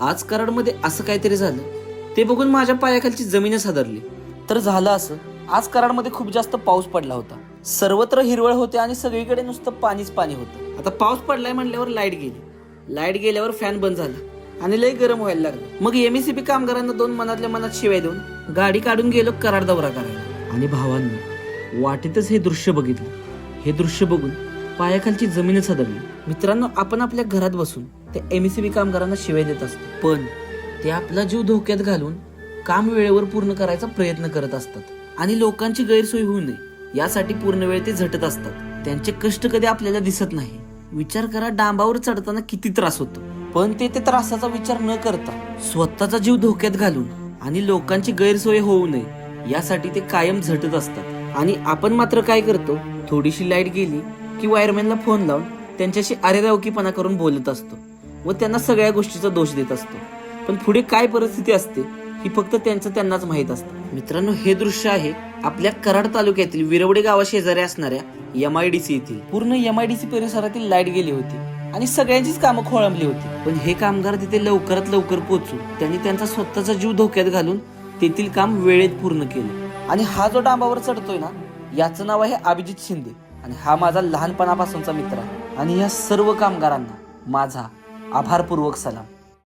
आज कराडमध्ये असं काहीतरी झालं. ते बघून माझ्या पायाखालची जमीनच हादरली तर झालं असं. आज कराडमध्ये खूप जास्त पाऊस पडला होता. सर्वत्र हिरवळ होते आणि सगळीकडे नुसतं पाणीच पाणी होतं. आता पाऊस पडलाय म्हणल्यावर लाइट गेली. लाइट गेल्यावर फॅन बंद झाला. आणि लय गरम व्हायला लागलं. मग एमएससीबी कामगारांना दोन मनातल्या मनात शिवाय देऊन गाडी काढून गेलो कराड दौरा करायला. आणि भावांनी वाटेतच हे दृश्य बघितलं. हे दृश्य बघून पायाखालची जमीनच हदरली मित्रांनो आपण आपल्या घरात बसून त्या एमएससीबी कामगारांना शिवाय देत असतो. पण ते आपला जीव धोक्यात घालून काम वेळेवर पूर्ण करायचा प्रयत्न करत असतात. आणि लोकांची गैरसोय होऊ नये यासाठी पूर्ण वेळ ते झटत असतात. त्यांचे कष्ट कधी आपल्याला दिसत नाही. विचार करा डांबावर चढताना किती त्रास होतो. पण ते ते त्रासाचा विचार न करता स्वतःचा जीव धोक्यात घालून आणि लोकांची गैरसोय होऊ नये यासाठी ते कायम झटत असतात. आणि आपण मात्र काय करतो? थोडीशी लाइट गेली की वायरमॅनला फोन लावून त्यांच्याशी अरेरावकीपणा करून बोलत असतो व त्यांना सगळ्या गोष्टीचा दोष देत असतो. पण पुढे काय परिस्थिती असते ही फक्त त्यांचं त्यांनाच माहीत असतं. मित्रांनो हे दृश्य आहे आपल्या कराड तालुक्यातील विरवडे गावा शेजारी असणाऱ्या एम आय डी सी येथील. पूर्ण एम आय डी सी परिसरातील लाइट गेली होती आणि सगळ्यांचीच कामं खोळंबली होती. पण हे कामगार तिथे लवकरात लवकर पोहोचून त्यांनी त्यांचा स्वतःचा जीव धोक्यात घालून तेथील काम वेळेत पूर्ण केलं. आणि हा जो डांबावर चढतोय ना याचं नाव आहे अभिजित शिंदे. आणि हा माझा लहानपणापासूनचा मित्र आहे. आणि या सर्व कामगारांना माझा आभारपूर्वक सलाम.